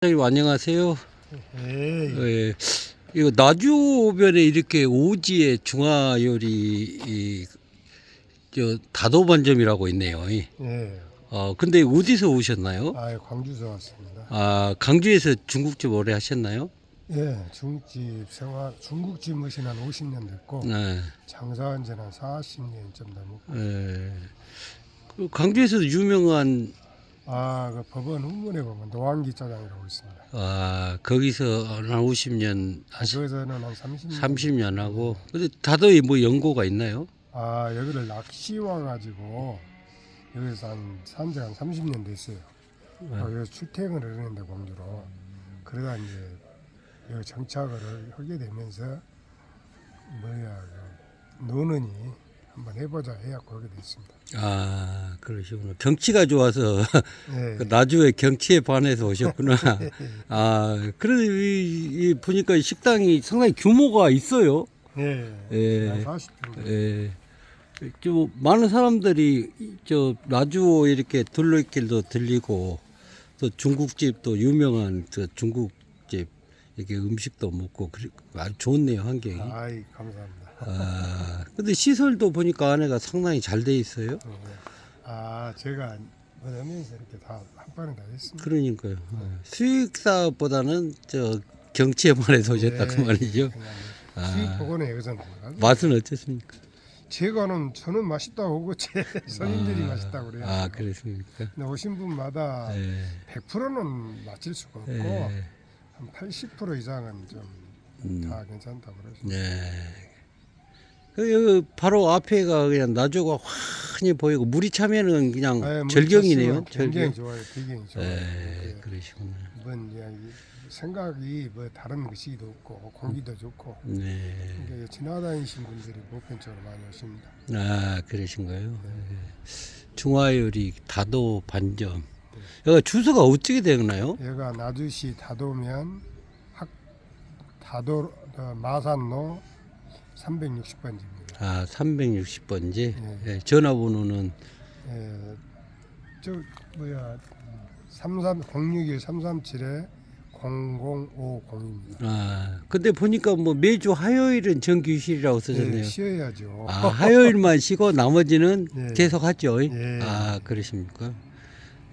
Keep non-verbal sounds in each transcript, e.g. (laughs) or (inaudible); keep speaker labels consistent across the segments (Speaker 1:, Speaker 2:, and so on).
Speaker 1: 선생님 안녕하세요. 예, 이거 나주변에 이렇게 오지의 중화 요리 이, 저 다도반점이라고 있네요. 이.
Speaker 2: 예.
Speaker 1: 어 근데 어디서 오셨나요?
Speaker 2: 아, 광주에서 왔습니다.
Speaker 1: 아 강주에서 중국집 오래 하셨나요?
Speaker 2: 예, 중국집 생활, 중국집 머신 한 50년 됐고,
Speaker 1: 네.
Speaker 2: 장사한 지는 한 40년 좀 넘었고,
Speaker 1: 예. 그 강주에서 유명한
Speaker 2: 아, 그 법원 후문에 보면 노안기 짜장이라고 있습니다.
Speaker 1: 아 거기서 한 50년 하시
Speaker 2: 거기서는 한 30년.
Speaker 1: 30년 하고 근데 다도에 뭐 연고가 있나요?
Speaker 2: 아, 여기를 낚시 와가지고, 여기서 한, 산지 한 30년 됐어요.
Speaker 1: 네.
Speaker 2: 어, 여기서 출퇴근을 했는데, 광주로. 그러다 이제, 여기 정착을 하게 되면서, 뭐야, 그, 노는이 한번 해보자 해갖고 하게 됐습니다.
Speaker 1: 아 그러시구나 경치가 좋아서
Speaker 2: 예. (laughs)
Speaker 1: 그 나주의 경치에 반해서 오셨구나. (laughs) 아, 그래도 이, 이 보니까 이 식당이 상당히 규모가 있어요.
Speaker 2: 예.
Speaker 1: 예.
Speaker 2: 한 40분.
Speaker 1: 예. 좀 많은 사람들이 이- 저 나주 이렇게 둘레길도 들리고 또 중국집도 유명한 저 중국집 이렇게 음식도 먹고 아주 좋네요 환경이.
Speaker 2: 아이, 감사합니다.
Speaker 1: 아, 근데 시설도 보니까 안에가 상당히 잘 돼 있어요.
Speaker 2: 예. 아, 제가 뭐냐면서 이렇게 다 한 번에 다 했습니다.
Speaker 1: 그러니까요. 어, 수익사보다는 저 경치에 반해서 오셨다 그
Speaker 2: 네.
Speaker 1: 말이죠.
Speaker 2: 그냥
Speaker 1: 아.
Speaker 2: 수입 보고는 여기서는 몰라요.
Speaker 1: 맛은 어떻습니까?
Speaker 2: 제가는 저는 맛있다고 하고 제 (laughs) 손님들이 맛있다고 그래요.
Speaker 1: 아, 그렇습니까?
Speaker 2: 근데 오신 분마다
Speaker 1: 네.
Speaker 2: 100%는 맞힐 수가 없고
Speaker 1: 네.
Speaker 2: 한 80% 이상은 좀다
Speaker 1: 음,
Speaker 2: 괜찮다고 그러시죠.
Speaker 1: 네. 그 여기 바로 앞에가 그냥 나주가 환히 보이고 물이 차면은 그냥
Speaker 2: 아, 물
Speaker 1: 절경이네요.
Speaker 2: 쳤으면 굉장히
Speaker 1: 절경.
Speaker 2: 좋아요. 굉장히 좋아요.
Speaker 1: 네,
Speaker 2: 이렇게
Speaker 1: 그러시구나.
Speaker 2: 뭔 이야기 생각이 뭐 다른 것이도 없고 공기도 좋고
Speaker 1: 네.
Speaker 2: 이게 지나다니신 분들이 보편적으로 많이 오십니다.
Speaker 1: 아, 그러신가요? 네. 중화요리 다도 반점. 여기 주소가 어떻게 되나요?
Speaker 2: 얘가 나주시 다도면 학 다도 어, 마산로 360번지입니다.
Speaker 1: 아, 360번지.
Speaker 2: 네.
Speaker 1: 예, 전화번호는
Speaker 2: 예, 저 뭐야 33 061 337에 0050입니다.
Speaker 1: 아, 근데 보니까 뭐 매주 화요일은 정규휴일이라고 써졌네요.
Speaker 2: 예, 쉬어야죠.
Speaker 1: 아, 화요일만 쉬고 나머지는 (laughs)
Speaker 2: 예.
Speaker 1: 계속 하죠.
Speaker 2: 예.
Speaker 1: 아, 그러십니까?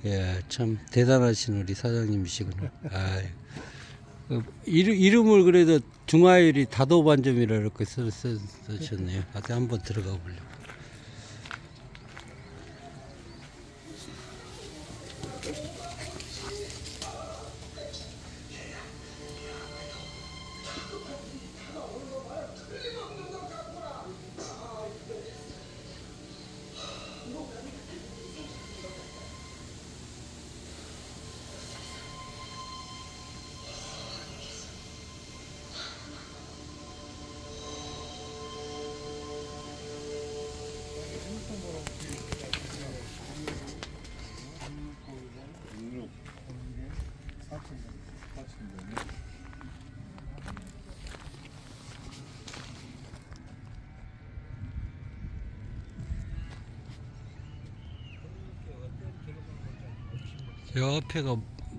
Speaker 1: 예, 참 대단하신 우리 사장님이시구나. 아, 그 이름, 이름을 그래도 중화요리 다도반점이라 이렇게 써, 써, 쓰셨네요. 어디 한번 들어가 보려고. 저 앞에가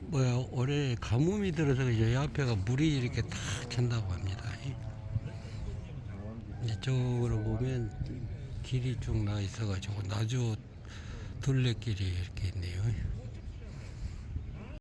Speaker 1: 뭐야 올해 가뭄이 들어서 저 앞에가 물이 이렇게 탁 찬다고 합니다. 이쪽으로 보면 길이 쭉 나 있어가지고 나주 둘레길이 이렇게 있네요.